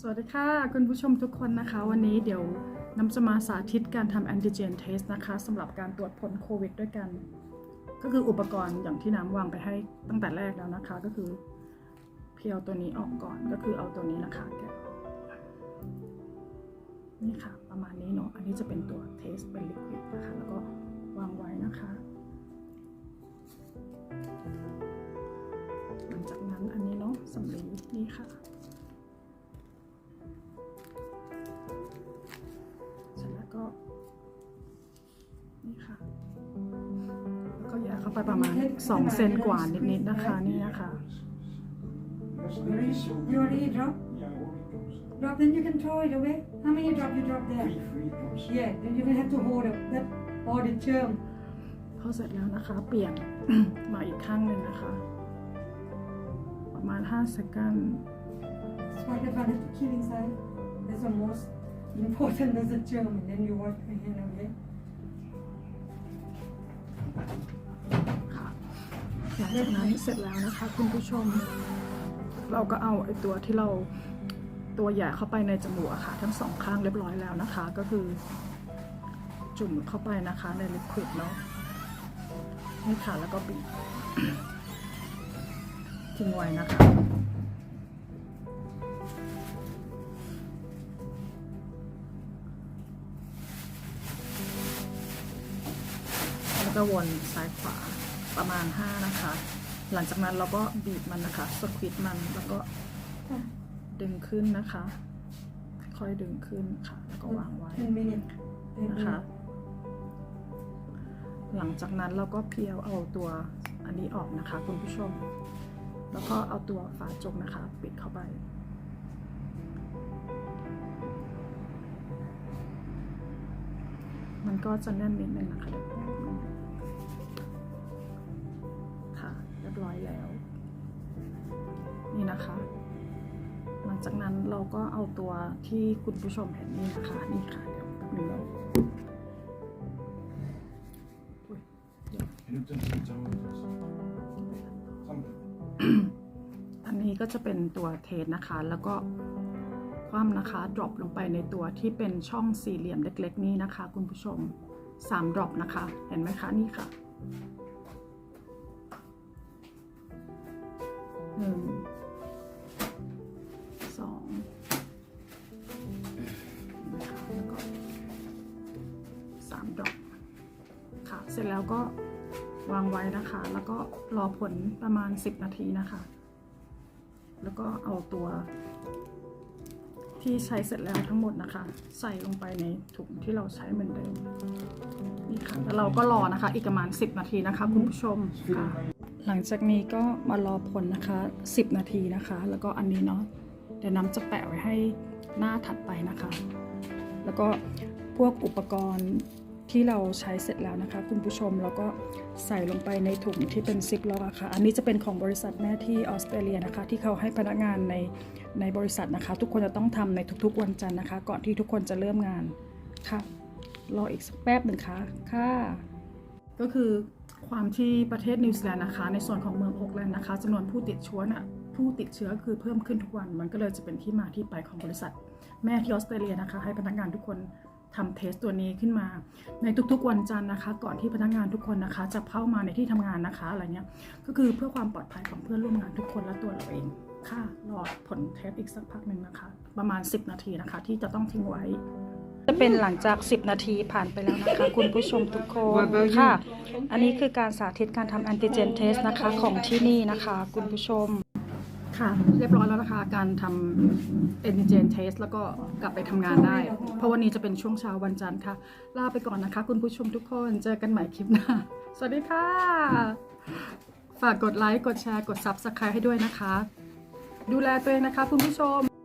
สวัสดีค่ะคุณผู้ชมทุกคนนะคะ วันนี้เดี๋ยวน้ำจะมาสาธิตการทำแอนติเจนเทสนะคะสำหรับการตรวจผลโควิดด้วยกัน ก็คืออุปกรณ์อย่างที่น้ำวางไปให้ตั้งแต่แรกแล้วนะคะ ก็คือเพียวตัวนี้ออกก่อนก็คือเอาตัวนี้นะคะแกะนี่ค่ะ ประมาณนี้เนาะอันนี้จะเป็นตัวเทสเป็นลิควิดนะคะ ไปประมาณ 2 เซนกว่านิดๆนะคะนี่นะคะ You already, you already drop? Drop, then you can throw it away. How many drop you drop there? Yeah, then you will have to hold up that all the germ. พอเสร็จแล้วนะคะ เปลี่ยนมาอีกข้างหนึ่งนะคะ ประมาณ5เซกัน Spider bite have to kill inside. That's the most important as a germ. And then you wash your hand away. หลังจากนั้นเสร็จแล้วนะคะคุณผู้ชม เราก็เอาไอ้ตัวที่เราตัวใหญ่เข้าไปในจมูกอะค่ะ ทั้งสองข้างเรียบร้อยแล้วนะคะ ก็คือ จุ่มเข้าไปนะคะในลิควิดเนาะนี่ค่ะแล้วก็บีบทิ้งไว้นะคะแล้วก็วนซ้ายขวา ประมาณ 5 นะคะ หลังจากนั้นเราก็บีบมันนะคะสควิตมันแล้วก็ดึงขึ้นนะคะ ค่อยดึงขึ้นค่ะแล้วก็วางไว้10 minutes. 10นะคะ minutes. หลังจากนั้นเราก็เพียวเอาตัวอันนี้ออกนะคะคุณผู้ชม แล้วก็เอาตัวฝาจกนะคะ ปิดเข้าไปมันก็จะแน่นนิดนึงนะคะ รียบร้อยแล้ว นี่นะคะ หลังจากนั้นเราก็เอาตัวที่คุณผู้ชมเห็นนี่นะคะ นี่ค่ะ เดี๋ยวแป๊บนึงเราอันนี้ก็จะเป็นตัวเทสนะคะ แล้วก็คว่ำนะคะดรอปลงไปในตัวที่เป็นช่องสี่เหลี่ยมเล็ก ๆ นี่นะคะ คุณผู้ชมสามดรอปนะคะ เห็นไหมคะ นี่ค่ะ หนึ่งสองนะคะแล้วก็สามดอปค่ะ เสร็จแล้วก็วางไว้นะคะ แล้วก็รอผลประมาณ 10 นาทีนะคะ แล้วก็เอาตัว ที่ใช้เสร็จแล้วทั้งหมดนะคะ ใส่ลงไปในถุงที่เราใช้เหมือนเดิมนี่ค่ะแล้วเราก็รอนะคะ อีกประมาณ 10 นาทีนะคะ คุณผู้ชมค่ะ หลังจากนี้ก็มารอผลนะคะ 10 นาทีนะคะ แล้วก็อันนี้เนาะเดี๋ยวน้ำจะแปะไว้ให้หน้าถัดไปนะคะ แล้วก็พวกอุปกรณ์ที่เราใช้เสร็จแล้วนะคะ คุณผู้ชมแล้วก็ใส่ลงไปในถุงที่เป็นซิปล็อกอะค่ะ อันนี้จะเป็นของบริษัทแม่ที่ออสเตรเลียนะคะ ที่เขาให้พนักงานในในบริษัทนะคะ ทุกคนจะต้องทำในทุกๆวันจันทร์นะคะ ก่อนที่ทุกคนจะเริ่มงานค่ะรออีกสักแป๊บหนึ่งค่ะค่ะ ก็คือ ความที่ประเทศนิวซีแลนด์นะคะ ในส่วนของเมืองโอ๊กแลนด์นะคะจำนวนผู้ติดเชื้อน่ะผู้ติดเชื้อคือเพิ่มขึ้นทุกวัน มันก็เลยจะเป็นที่มาที่ไปของบริษัท แม่ที่ออสเตรเลียนะคะ ให้พนักงานทุกคนทำเทสตัวนี้ขึ้นมา ในทุกๆวันจันทร์นะคะ ก่อนที่พนักงานทุกคนนะคะ จะเข้ามาในที่ทำงานนะคะอะไรเงี้ยก็คือเพื่อความปลอดภัยของเพื่อนร่วมงานทุกคนและตัวเราเองค่ะรอผลเทสอีกสักพักหนึ่งนะคะ ประมาณ 10 นาทีนะคะ ที่จะต้องทิ้งไว้ จะเป็นหลังจาก 10 นาทีผ่านไปแล้วนะคะ คุณผู้ชมทุกคนค่ะ อันนี้คือการสาธิตการทำแอนติเจนเทสนะคะของที่นี่นะคะ คุณผู้ชม ค่ะ เรียบร้อยแล้วนะคะ การทำแอนติเจนเทสแล้วก็กลับไปทำงานได้ เพราะวันนี้จะเป็นช่วงเช้าวันจันทร์ค่ะ ลาไปก่อนนะคะ คุณผู้ชมทุกคนเจอกันใหม่คลิปหน้า สวัสดีค่ะ ฝากกดไลค์กดแชร์กด Subscribe ให้ด้วยนะคะ ดูแลตัวเองนะคะ คุณผู้ชม